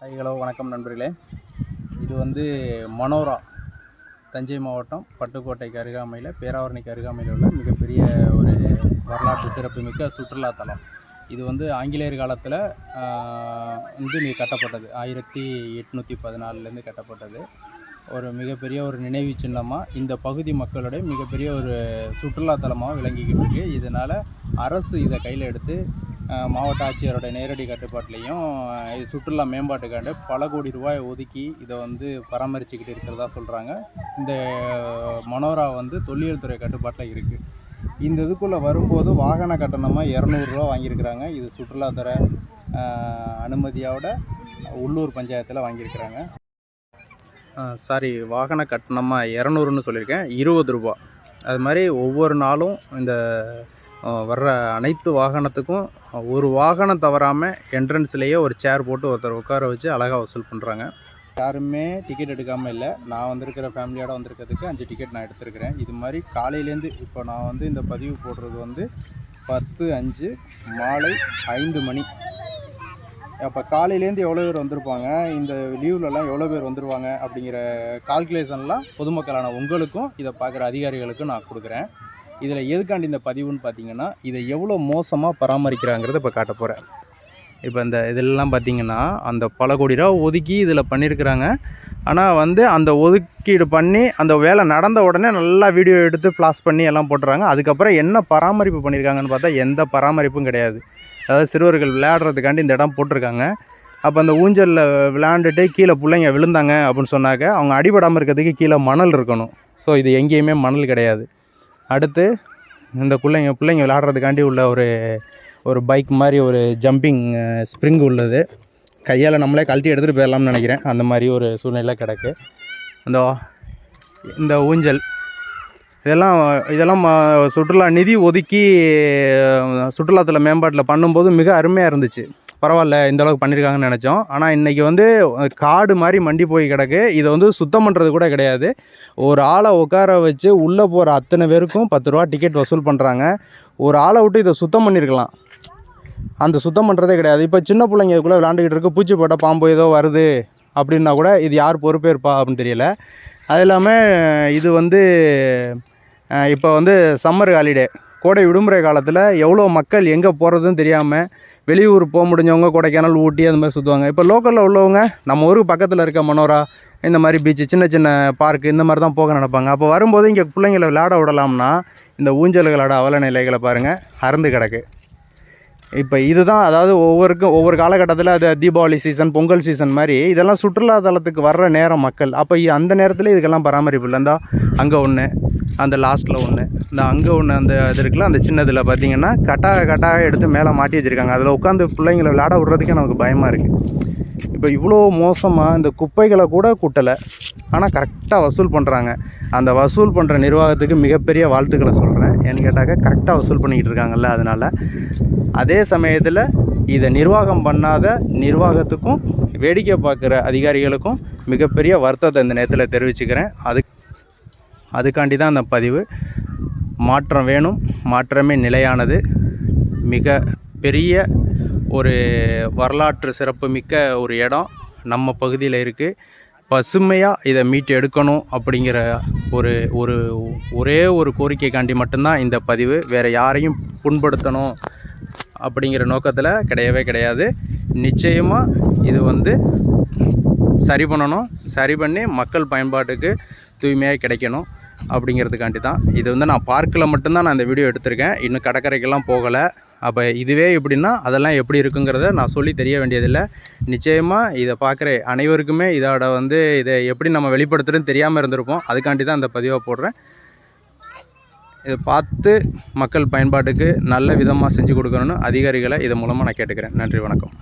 Hi hello வணக்கம் நண்பர்களே. இது வந்து மனோரா தஞ்சை மாவட்டம் பட்டுக்கோட்டைக்கு அருகாமையில் பேராவரணிக்கு அருகாமையில் உள்ள மிகப்பெரிய ஒரு வரலாற்று சிறப்புமிக்க சுற்றுலாத்தலம் இது வந்து ஆங்கிலேயர் காலத்தில் வந்து இது கட்டப்பட்டது. ஆயிரத்தி எட்நூற்றி பதினாலுலேருந்து கட்டப்பட்டது. ஒரு மிகப்பெரிய ஒரு நினைவு சின்னமாக இந்த பகுதி மக்களுடைய மிகப்பெரிய ஒரு சுற்றுலாத்தலமாக விளங்கிக்கிட்டு இருக்குது இதனால் அரசு இதை கையில் எடுத்து மாவட்ட ஆட்சியரோட நேரடி கட்டுப்பாட்டிலையும் இது சுற்றுலா மேம்பாட்டுக்காண்டு பல கோடி ரூபாய் ஒதுக்கி இதை வந்து பராமரிச்சுக்கிட்டு இருக்கிறதா சொல்கிறாங்க இந்த மனோரா வந்து தொல்லியல் துறை கட்டுப்பாட்டில் இருக்குது இந்த இதுக்குள்ளே வரும்போது வாகன கட்டணமாக இரநூறுவா வாங்கியிருக்கிறாங்க. இது சுற்றுலாத்துறை அனுமதியோட உள்ளூர் பஞ்சாயத்தில் வாங்கியிருக்கிறாங்க. சாரி வாகன கட்டணமாக இரநூறுன்னு சொல்லியிருக்கேன். இருபது ரூபா. அது மாதிரி ஒவ்வொரு நாளும் இந்த வர்ற அனைத்து வாகனத்துக்கும் ஒரு வாகனம் தவறாமல் என்ட்ரன்ஸ்லேயே ஒரு சேர் போட்டு ஒருத்தர் உட்கார வச்சு அழகாக வசூல் பண்ணுறாங்க யாருமே டிக்கெட் எடுக்காமல் இல்லை. நான் வந்திருக்கிற ஃபேமிலியோட வந்திருக்கிறதுக்கு அஞ்சு டிக்கெட் நான் எடுத்திருக்கிறேன். இது மாதிரி காலையிலேருந்து இப்போ நான் வந்து இந்த பதிவு போடுறது வந்து பத்து அஞ்சு மாலை ஐந்து மணி. அப்போ காலையிலேருந்து எவ்வளோ பேர் வந்திருப்பாங்க? இந்த லீவ்லலாம் எவ்வளோ பேர் வந்துருவாங்க? அப்படிங்கிற கால்குலேஷன்லாம் பொதுமக்களான உங்களுக்கும் இதை பார்க்குற அதிகாரிகளுக்கும் நான் கொடுக்குறேன். இதில் எதுக்காண்டி இந்த பதிவுன்னு பார்த்தீங்கன்னா இதை எவ்வளோ மோசமாக பராமரிக்கிறாங்கிறத இப்போ காட்ட போகிறேன். இப்போ இந்த இதெல்லாம் பார்த்தீங்கன்னா அந்த பல கோடி ரூபா ஒதுக்கி இதில் பண்ணியிருக்கிறாங்க. ஆனால் வந்து அந்த ஒதுக்கீடு பண்ணி அந்த வேலை நடந்த உடனே நல்லா வீடியோ எடுத்து ஃப்ளாஷ் பண்ணி எல்லாம் போட்டுறாங்க. அதுக்கப்புறம் என்ன பராமரிப்பு பண்ணியிருக்காங்கன்னு பார்த்தா எந்த பராமரிப்பும் கிடையாது. அதாவது சிறுவர்கள் விளையாடுறதுக்காண்டி இந்த இடம் போட்டிருக்காங்க. அப்போ அந்த ஊஞ்சலில் விளையாண்டுட்டு கீழே பிள்ளைங்க விழுந்தாங்க அப்படின்னு சொன்னாக்க அவங்க அடிபடாமல் இருக்கிறதுக்கு கீழே மணல் இருக்கணும். ஸோ இது எங்கேயுமே மணல் கிடையாது. அடுத்து இந்த பிள்ளைங்க பிள்ளைங்க விளாட்றதுக்காண்டி உள்ள ஒரு ஒரு பைக் மாதிரி ஒரு ஜம்பிங் ஸ்ப்ரிங் உள்ளது. கையால் நம்மளே கழட்டி எடுத்துகிட்டு போயிடலாம்னு நினைக்கிறேன். அந்த மாதிரி ஒரு சூழ்நிலை கிடக்கு. இந்த இந்த ஊஞ்சல். இதெல்லாம் இதெல்லாம் சுற்றுலா நிதி ஒதுக்கி சுற்றுலாத்தில் மேம்பாட்டில் பண்ணும்போது மிக அருமையாக இருந்துச்சு. பரவாயில்ல இந்த அளவுக்கு பண்ணியிருக்காங்கன்னு நினச்சோம். ஆனால் இன்றைக்கி வந்து காடு மாதிரி மண்டி போய் கிடக்கு. இதை வந்து சுத்தம் பண்ணுறது கூட கிடையாது. ஒரு ஆளை உட்கார வச்சு உள்ளே போகிற அத்தனை பேருக்கும் பத்து ரூபா டிக்கெட் வசூல் பண்ணுறாங்க ஒரு ஆளை விட்டு இதை சுத்தம் பண்ணியிருக்கலாம் அந்த சுத்தம் பண்ணுறதே கிடையாது. இப்போ சின்ன பிள்ளைங்க இதுக்குள்ளே விளாண்டுக்கிட்டு இருக்கு. பூச்சி போட்ட பாம்பு ஏதோ வருது அப்படின்னா கூட இது யார் பொறுப்பேற்பா அப்படின்னு தெரியல. அது இல்லாமல் இது வந்து இப்போ வந்து சம்மர் ஹாலிடே கோடை விடுமுறை காலத்தில் எவ்வளோ மக்கள் எங்கே போகிறதுன்னு தெரியாமல் வெளியூர் போக முடிஞ்சவங்க கொடைக்கானல் ஊட்டி அந்த மாதிரி சுற்றுவாங்க இப்போ லோக்கலில் உள்ளவங்க நம்ம ஊருக்கு பக்கத்தில் இருக்க மனோரா இந்த மாதிரி பீச்சு சின்ன சின்ன பார்க்கு இந்த மாதிரி தான் போக நினைப்பாங்க. அப்போ வரும்போது இங்கே பிள்ளைங்களை விளையாட விடலாம்னா இந்த ஊஞ்சல்களோட அவல நிலைகளை பாருங்கள் அறந்து கிடக்கு. இப்போ இதுதான் அதாவது ஒவ்வொருக்கும் ஒவ்வொரு காலகட்டத்தில் அது தீபாவளி சீசன் பொங்கல் சீசன் மாதிரி இதெல்லாம் சுற்றுலா தலத்துக்கு வர்ற நேரம் மக்கள். அப்போ அந்த நேரத்தில் இதுக்கெல்லாம் பராமரிப்பு இல்லை அங்கே ஒன்று அந்த லாஸ்ட்டில் ஒன்று இந்த அங்கே ஒன்று அந்த இது இருக்குல்ல அந்த சின்னதில் பார்த்தீங்கன்னா கட்டாக கட்டாக எடுத்து மேலே மாட்டி வச்சுருக்காங்க. அதில் உட்காந்து பிள்ளைங்களை விளையாட விட்றதுக்கே நமக்கு பயமாக இருக்குது இப்போ இவ்வளோ மோசமாக இந்த குப்பைகளை கூட கூட்டலை. ஆனால் கரெக்டாக வசூல் பண்ணுறாங்க அந்த வசூல் பண்ணுற நிர்வாகத்துக்கு மிகப்பெரிய வாழ்த்துக்களை சொல்கிறேன் ஏன்னு கேட்டாக்க கரெக்டாக வசூல் பண்ணிக்கிட்டு இருக்காங்கல்ல அதனால். அதே சமயத்தில் இதை நிர்வாகம் பண்ணாத நிர்வாகத்துக்கும் வேடிக்கை பார்க்குற அதிகாரிகளுக்கும் மிகப்பெரிய வருத்தத்தை இந்த நேரத்தில் தெரிவிச்சுக்கிறேன். அதுக்கு அதுக்காண்டி தான் அந்த பதிவு. மாற்றம் வேணும். மாற்றமே நிலையானது. மிக பெரிய ஒரு வரலாற்று சிறப்புமிக்க ஒரு இடம் நம்ம பகுதியில் இருக்குது பசுமையாக இதை மீட்டு எடுக்கணும் அப்படிங்கிற ஒரு ஒரு ஒரே ஒரு கோரிக்கைக்காண்டி மட்டும்தான் இந்த பதிவு. வேறு யாரையும் புண்படுத்தணும் அப்படிங்கிற நோக்கத்தில் கிடையவே கிடையாது. நிச்சயமாக இது வந்து சரி பண்ணணும். சரி பண்ணி மக்கள் பயன்பாட்டுக்கு தூய்மையாக கிடைக்கணும் அப்படிங்கிறதுக்காண்டி தான். இது வந்து நான் பார்க்கில் மட்டும்தான் நான் இந்த வீடியோ எடுத்திருக்கேன். இன்னும் கடற்கரைக்கெல்லாம் போகலை. அப்போ இதுவே எப்படின்னா அதெல்லாம் எப்படி இருக்குங்கிறத நான் சொல்லி தெரிய வேண்டியதில்லை. நிச்சயமாக இதை பார்க்குற அனைவருக்குமே இதோட வந்து இதை எப்படி நம்ம வெளிப்படுத்துறதுன்னு தெரியாமல் இருந்திருப்போம். அதுக்காண்டி தான் இந்த பதிவை போடுறேன். இதை பார்த்து மக்கள் பயன்பாட்டுக்கு நல்ல விதமாக செஞ்சு கொடுக்கணும்னு அதிகாரிகளை இது மூலமாக நான் கேட்டுக்கிறேன். நன்றி வணக்கம்.